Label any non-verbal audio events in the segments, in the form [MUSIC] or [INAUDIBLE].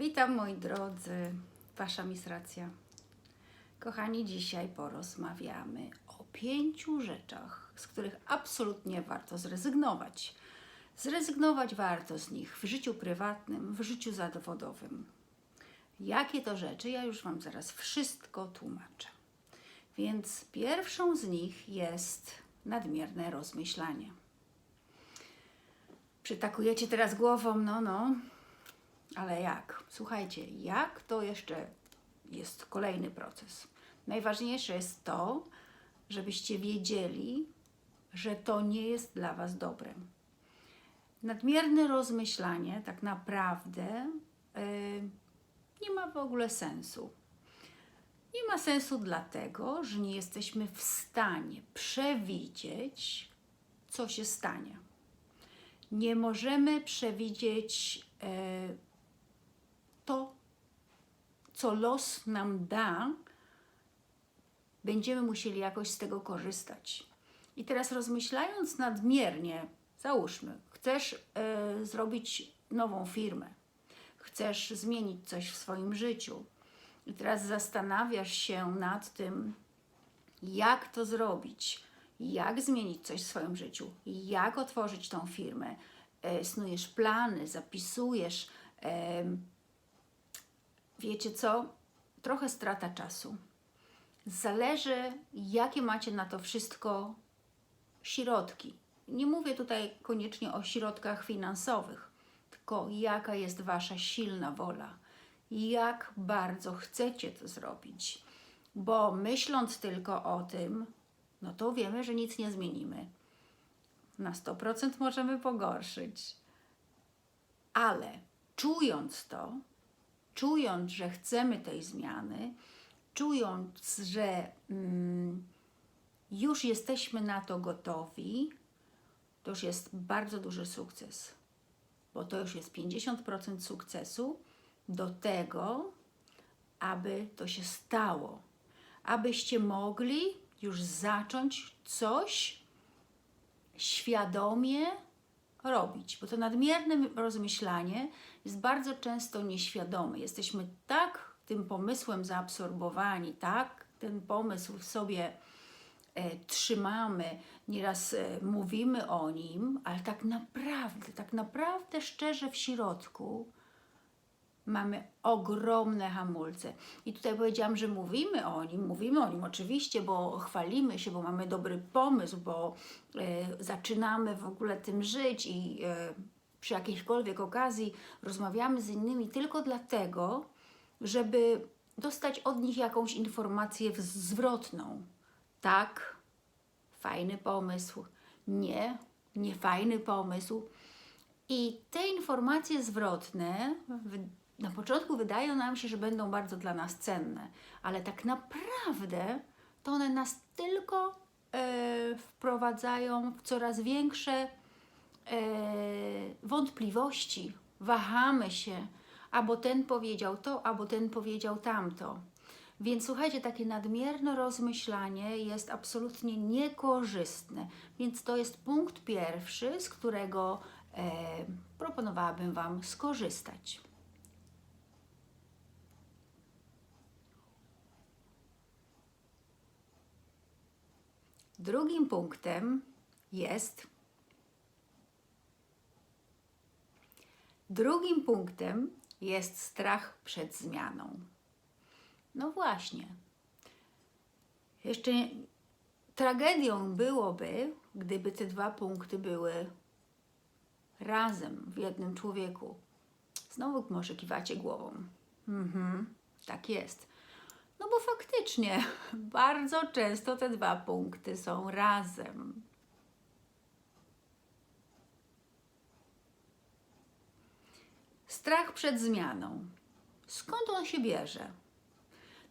Witam moi drodzy, Wasza misracja. Kochani, dzisiaj porozmawiamy o pięciu rzeczach, z których absolutnie warto zrezygnować. Zrezygnować warto z nich w życiu prywatnym, w życiu zawodowym. Jakie to rzeczy? Ja już Wam zaraz wszystko tłumaczę. Więc pierwszą z nich jest nadmierne rozmyślanie. Przytakujecie teraz głową, no, no, ale jak? Słuchajcie, jak to jeszcze jest kolejny proces. Najważniejsze jest to, żebyście wiedzieli, że to nie jest dla Was dobre. Nadmierne rozmyślanie tak naprawdę yy, nie ma w ogóle sensu. Nie ma sensu dlatego, że nie jesteśmy w stanie przewidzieć, co się stanie. Nie możemy przewidzieć to, co los nam da, będziemy musieli jakoś z tego korzystać. I teraz rozmyślając nadmiernie, załóżmy, chcesz e, zrobić nową firmę, chcesz zmienić coś w swoim życiu i teraz zastanawiasz się nad tym, jak to zrobić, jak zmienić coś w swoim życiu, jak otworzyć tą firmę, e, snujesz plany, zapisujesz, wiecie co, trochę strata czasu. Zależy, jakie macie na to wszystko środki. Nie mówię tutaj koniecznie o środkach finansowych, tylko jaka jest Wasza silna wola, jak bardzo chcecie to zrobić. Bo myśląc tylko o tym, no to wiemy, że nic nie zmienimy. Na 100% możemy pogorszyć. Ale czując to, czując, że chcemy tej zmiany, czując, że mm, już jesteśmy na to gotowi, to już jest bardzo duży sukces, bo to już jest 50% sukcesu do tego, aby to się stało, abyście mogli już zacząć coś świadomie robić, bo to nadmierne rozmyślanie jest bardzo często nieświadome. Jesteśmy tak tym pomysłem zaabsorbowani, tak ten pomysł w sobie e, trzymamy, nieraz e, mówimy o nim, ale tak naprawdę, tak naprawdę szczerze w środku mamy ogromne hamulce. I tutaj powiedziałam, że mówimy o nim, mówimy o nim oczywiście, bo chwalimy się, bo mamy dobry pomysł, bo e, zaczynamy w ogóle tym żyć i e, przy jakiejkolwiek okazji rozmawiamy z innymi tylko dlatego, żeby dostać od nich jakąś informację zwrotną. Tak, fajny pomysł. Nie, nie fajny pomysł. I te informacje zwrotne na początku wydają nam się, że będą bardzo dla nas cenne, ale tak naprawdę to one nas tylko e, wprowadzają w coraz większe e, wątpliwości. Wahamy się, albo ten powiedział to, albo ten powiedział tamto. Więc słuchajcie, takie nadmierne rozmyślanie jest absolutnie niekorzystne. Więc to jest punkt pierwszy, z którego e, proponowałabym Wam skorzystać. Drugim punktem jest. Drugim punktem jest strach przed zmianą. No właśnie. Jeszcze tragedią byłoby, gdyby te dwa punkty były razem w jednym człowieku. Znowu może kiwacie głową. Mhm, tak jest. No bo faktycznie [LAUGHS] bardzo często te dwa punkty są razem. Strach przed zmianą. Skąd on się bierze?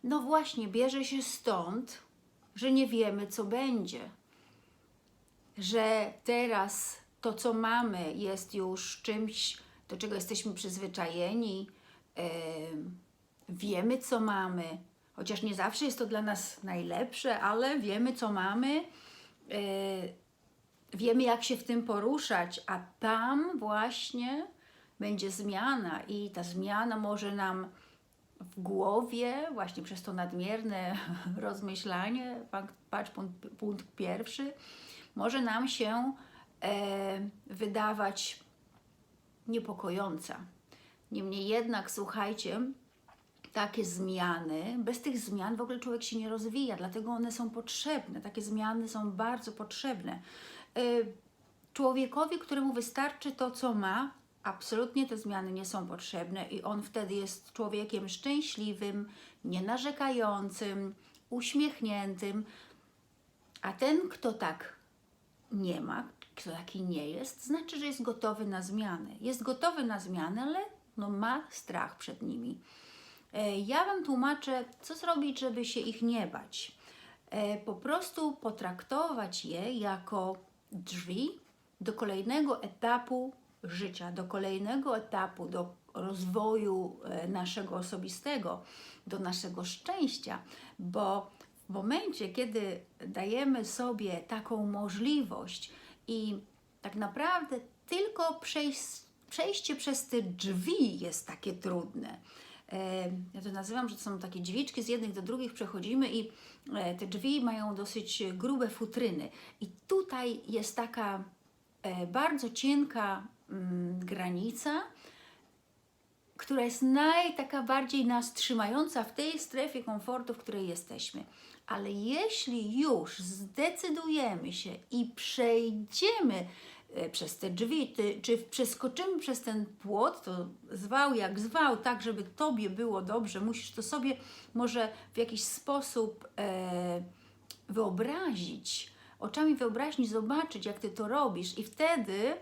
No właśnie, bierze się stąd, że nie wiemy, co będzie. Że teraz to, co mamy, jest już czymś, do czego jesteśmy przyzwyczajeni. em, wiemy, co mamy, chociaż nie zawsze jest to dla nas najlepsze, ale wiemy, co mamy. e, wiemy, jak się w tym poruszać, a tam właśnie będzie zmiana i ta zmiana może nam w głowie, właśnie przez to nadmierne [LAUGHS] rozmyślanie, patrz punkt, punkt pierwszy, może nam się e, wydawać niepokojąca. Niemniej jednak, słuchajcie, takie zmiany, bez tych zmian w ogóle człowiek się nie rozwija, dlatego one są potrzebne. Takie zmiany są bardzo potrzebne. Y, Człowiekowi, któremu wystarczy to, co ma, absolutnie te zmiany nie są potrzebne i on wtedy jest człowiekiem szczęśliwym, nienarzekającym, uśmiechniętym. A ten, kto tak nie ma, kto taki nie jest, znaczy, że jest gotowy na zmiany. Jest gotowy na zmiany, ale no, ma strach przed nimi. E, Ja Wam tłumaczę, co zrobić, żeby się ich nie bać. E, Po prostu potraktować je jako drzwi do kolejnego etapu życia, do kolejnego etapu, do rozwoju e, naszego osobistego, do naszego szczęścia, bo w momencie, kiedy dajemy sobie taką możliwość i tak naprawdę tylko przejście przez te drzwi jest takie trudne. Ja to nazywam, że to są takie drzwiczki, z jednych do drugich przechodzimy i e, te drzwi mają dosyć grube futryny. I tutaj jest taka e, bardzo cienka mm, granica, która jest naj taka bardziej nas trzymająca w tej strefie komfortu, w której jesteśmy. Ale jeśli już zdecydujemy się i przejdziemy przez te drzwi, ty, czy przeskoczymy przez ten płot, to zwał jak zwał, tak żeby Tobie było dobrze, musisz to sobie może w jakiś sposób e, wyobrazić, oczami wyobraźni zobaczyć, jak Ty to robisz i wtedy,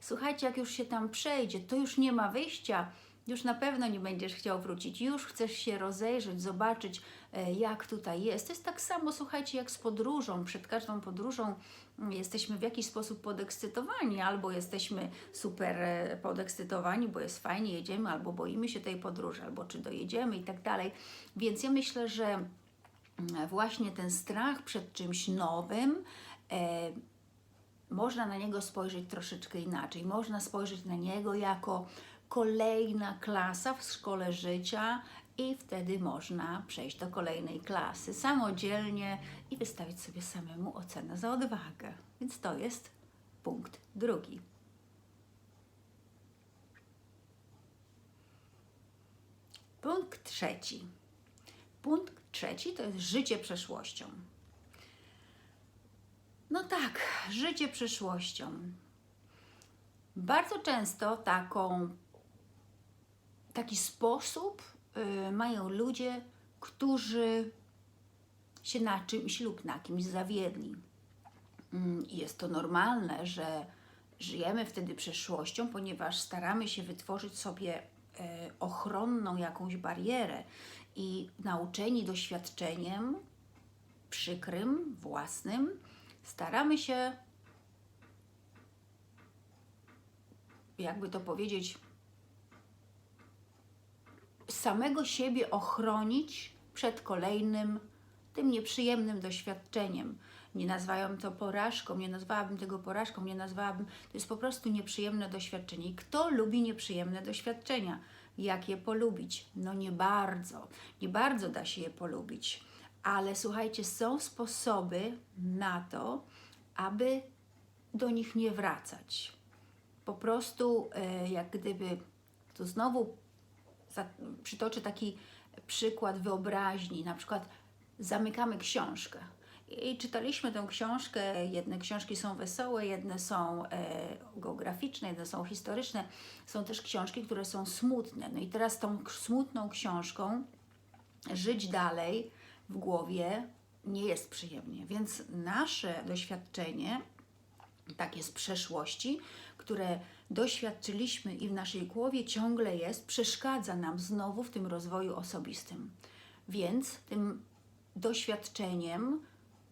słuchajcie, jak już się tam przejdzie, to już nie ma wyjścia, już na pewno nie będziesz chciał wrócić, już chcesz się rozejrzeć, zobaczyć, e, jak tutaj jest. To jest tak samo, słuchajcie, jak z podróżą. Przed każdą podróżą jesteśmy w jakiś sposób podekscytowani, albo jesteśmy super e, podekscytowani, bo jest fajnie, jedziemy, albo boimy się tej podróży, albo czy dojedziemy i tak dalej. Więc ja myślę, że mm, właśnie ten strach przed czymś nowym, e, można na niego spojrzeć troszeczkę inaczej. Można spojrzeć na niego jako kolejna klasa w szkole życia i wtedy można przejść do kolejnej klasy samodzielnie i wystawić sobie samemu ocenę za odwagę. Więc to jest punkt drugi. Punkt trzeci. Punkt trzeci to jest życie przeszłością. No tak, życie przyszłością. Bardzo często taką, taki sposób mają ludzie, którzy się na czymś lub na kimś zawiedli. Mm, Jest to normalne, że żyjemy wtedy przeszłością, ponieważ staramy się wytworzyć sobie e, ochronną jakąś barierę i nauczeni doświadczeniem przykrym, własnym, staramy się, jakby to powiedzieć, samego siebie ochronić przed kolejnym, tym nieprzyjemnym doświadczeniem. Nie nazwałam to porażką, nie nazwałabym tego porażką, nie nazwałabym, to jest po prostu nieprzyjemne doświadczenie. I kto lubi nieprzyjemne doświadczenia? Jak je polubić? No nie bardzo, nie bardzo da się je polubić. Ale słuchajcie, są sposoby na to, aby do nich nie wracać. Po prostu, e, jak gdyby, to znowu przytoczę taki przykład wyobraźni. Na przykład zamykamy książkę i czytaliśmy tę książkę. Jedne książki są wesołe, jedne są e, geograficzne, jedne są historyczne. Są też książki, które są smutne. No i teraz tą smutną książką żyć dalej w głowie nie jest przyjemnie. Więc nasze doświadczenie, takie z przeszłości, które doświadczyliśmy i w naszej głowie ciągle jest, przeszkadza nam znowu w tym rozwoju osobistym. Więc tym doświadczeniem,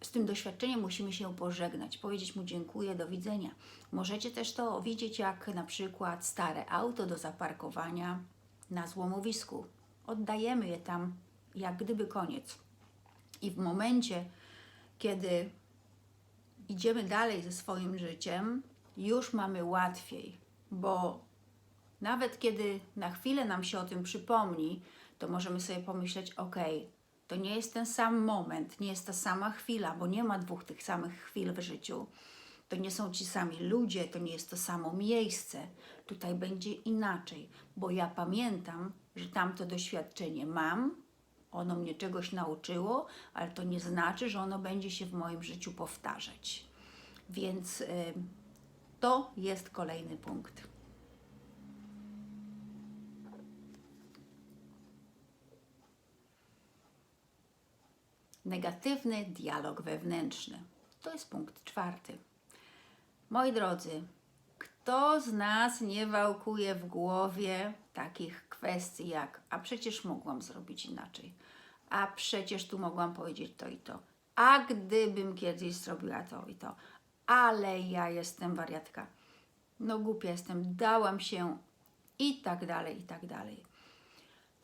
z tym doświadczeniem musimy się pożegnać, powiedzieć mu dziękuję, do widzenia. Możecie też to widzieć jak na przykład stare auto do zaparkowania na złomowisku. Oddajemy je tam jak gdyby koniec. I w momencie, kiedy idziemy dalej ze swoim życiem, już mamy łatwiej, bo Nawet kiedy na chwilę nam się o tym przypomni, to możemy sobie pomyśleć: OK, to nie jest ten sam moment, nie jest ta sama chwila, bo nie ma dwóch tych samych chwil w życiu. To nie są ci sami ludzie, to nie jest to samo miejsce. Tutaj będzie inaczej, bo ja pamiętam, że tamto doświadczenie mam, ono mnie czegoś nauczyło, ale to nie znaczy, że ono będzie się w moim życiu powtarzać. Więc y, to jest kolejny punkt. Negatywny dialog wewnętrzny. To jest punkt czwarty. Moi drodzy, kto z nas nie wałkuje w głowie takich kwestii jak a przecież mogłam zrobić inaczej, a przecież tu mogłam powiedzieć to i to, a gdybym kiedyś zrobiła to i to, ale ja jestem wariatka, no głupia jestem, dałam się i tak dalej, i tak dalej.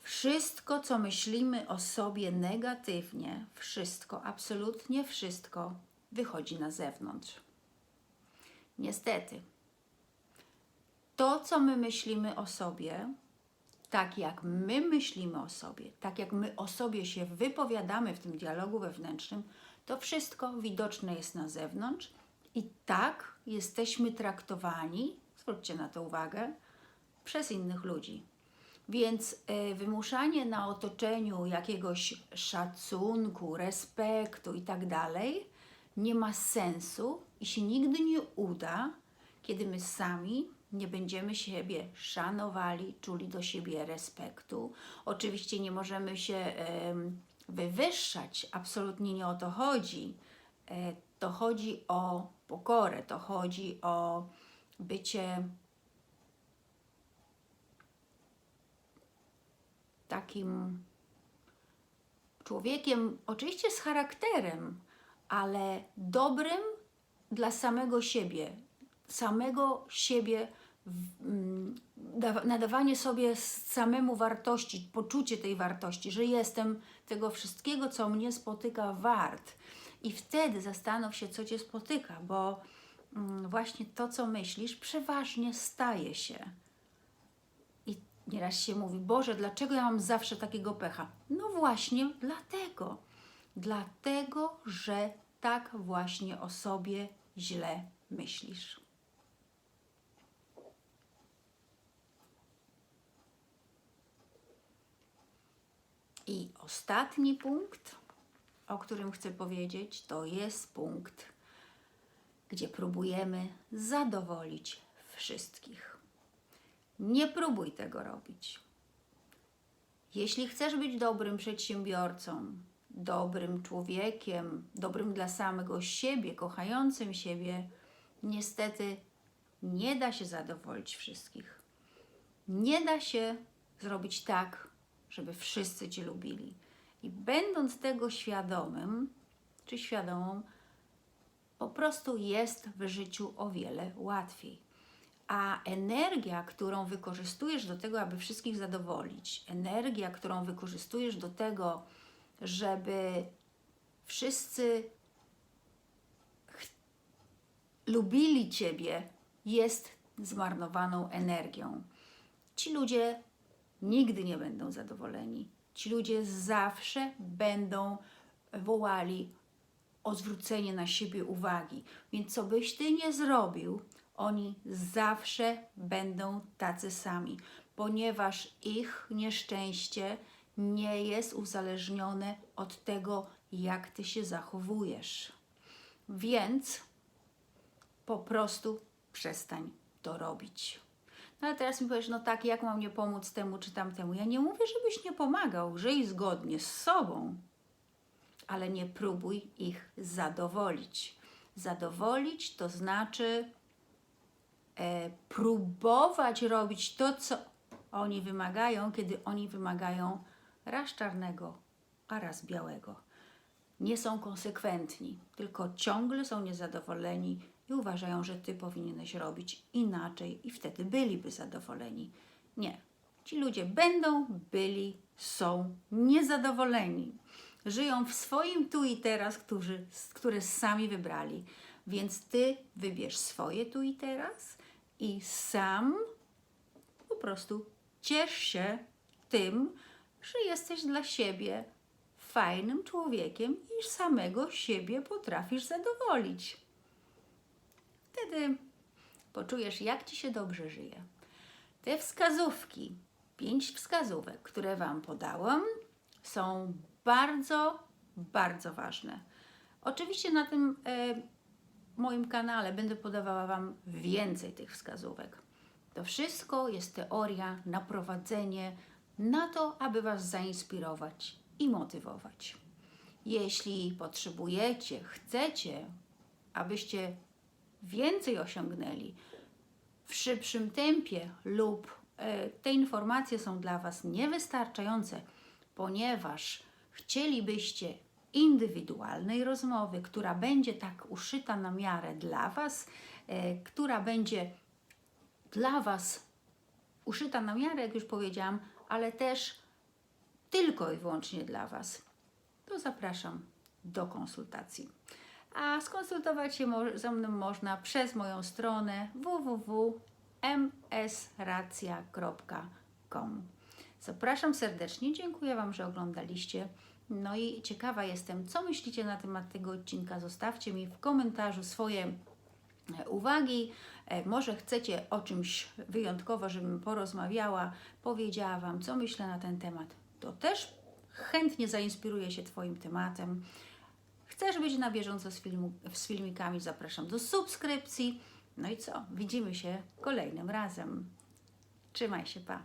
Wszystko, co myślimy o sobie negatywnie, wszystko, absolutnie wszystko wychodzi na zewnątrz. Niestety, to, co my myślimy o sobie, tak jak my myślimy o sobie, tak jak my o sobie się wypowiadamy w tym dialogu wewnętrznym, to wszystko widoczne jest na zewnątrz i tak jesteśmy traktowani, zwróćcie na to uwagę, przez innych ludzi. Więc y, wymuszanie na otoczeniu jakiegoś szacunku, respektu i tak dalej nie ma sensu i się nigdy nie uda, kiedy my sami nie będziemy siebie szanowali, czuli do siebie respektu. Oczywiście nie możemy się wywyższać, absolutnie nie o to chodzi. E, to chodzi o pokorę, to chodzi o bycie takim człowiekiem, oczywiście z charakterem, ale dobrym dla samego siebie, samego siebie, nadawanie sobie samemu wartości, poczucie tej wartości, że jestem tego wszystkiego, co mnie spotyka, wart. I wtedy zastanów się, co cię spotyka, bo mm, właśnie to, co myślisz, przeważnie staje się. I nieraz się mówi, Boże, dlaczego ja mam zawsze takiego pecha? No właśnie dlatego. Dlatego, że tak właśnie o sobie źle myślisz. I ostatni punkt, o którym chcę powiedzieć, to jest punkt, gdzie próbujemy zadowolić wszystkich. Nie próbuj tego robić. Jeśli chcesz być dobrym przedsiębiorcą, dobrym człowiekiem, dobrym dla samego siebie, kochającym siebie, niestety nie da się zadowolić wszystkich. Nie da się zrobić tak, żeby wszyscy Cię lubili. I będąc tego świadomym, czy świadomą, po prostu jest w życiu o wiele łatwiej. A energia, którą wykorzystujesz do tego, aby wszystkich zadowolić, energia, którą wykorzystujesz do tego, żeby wszyscy lubili Ciebie, jest zmarnowaną energią. Ci ludzie nigdy nie będą zadowoleni. Ci ludzie zawsze będą wołali o zwrócenie na siebie uwagi. Więc co byś ty nie zrobił, oni zawsze będą tacy sami, ponieważ ich nieszczęście nie jest uzależnione od tego, jak ty się zachowujesz. Więc po prostu przestań to robić. No ale teraz mi powiesz, no tak, jak mam nie pomóc temu czy tamtemu? Ja nie mówię, żebyś nie pomagał, żyj zgodnie z sobą, ale nie próbuj ich zadowolić. Zadowolić to znaczy e, próbować robić to, co oni wymagają, kiedy oni wymagają raz czarnego, a raz białego. Nie są konsekwentni, tylko ciągle są niezadowoleni i uważają, że ty powinieneś robić inaczej i wtedy byliby zadowoleni. Nie. Ci ludzie będą, byli, są niezadowoleni. Żyją w swoim tu i teraz, którzy, które sami wybrali. Więc ty wybierz swoje tu i teraz i sam po prostu ciesz się tym, że jesteś dla siebie fajnym człowiekiem i samego siebie potrafisz zadowolić. Wtedy poczujesz, jak ci się dobrze żyje. Te wskazówki, pięć wskazówek, które Wam podałam, są bardzo, bardzo ważne. Oczywiście na tym e, moim kanale będę podawała Wam więcej tych wskazówek. To wszystko jest teoria na prowadzenie, na to, aby Was zainspirować i motywować. Jeśli potrzebujecie, chcecie, abyście więcej osiągnęli w szybszym tempie lub e, te informacje są dla Was niewystarczające, ponieważ chcielibyście indywidualnej rozmowy, która będzie tak uszyta na miarę dla Was, e, która będzie dla Was uszyta na miarę, jak już powiedziałam, ale też tylko i wyłącznie dla Was, to zapraszam do konsultacji. A skonsultować się ze mną można przez moją stronę www.msracja.com. Zapraszam serdecznie, dziękuję Wam, że oglądaliście. No i ciekawa jestem, co myślicie na temat tego odcinka. Zostawcie mi w komentarzu swoje e, uwagi. E, Może chcecie o czymś wyjątkowo, żebym porozmawiała, powiedziała Wam, co myślę na ten temat. To też chętnie zainspiruję się Twoim tematem. Chcesz być na bieżąco z, filmu, z filmikami? Zapraszam do subskrypcji. No i co? Widzimy się kolejnym razem. Trzymaj się, pa.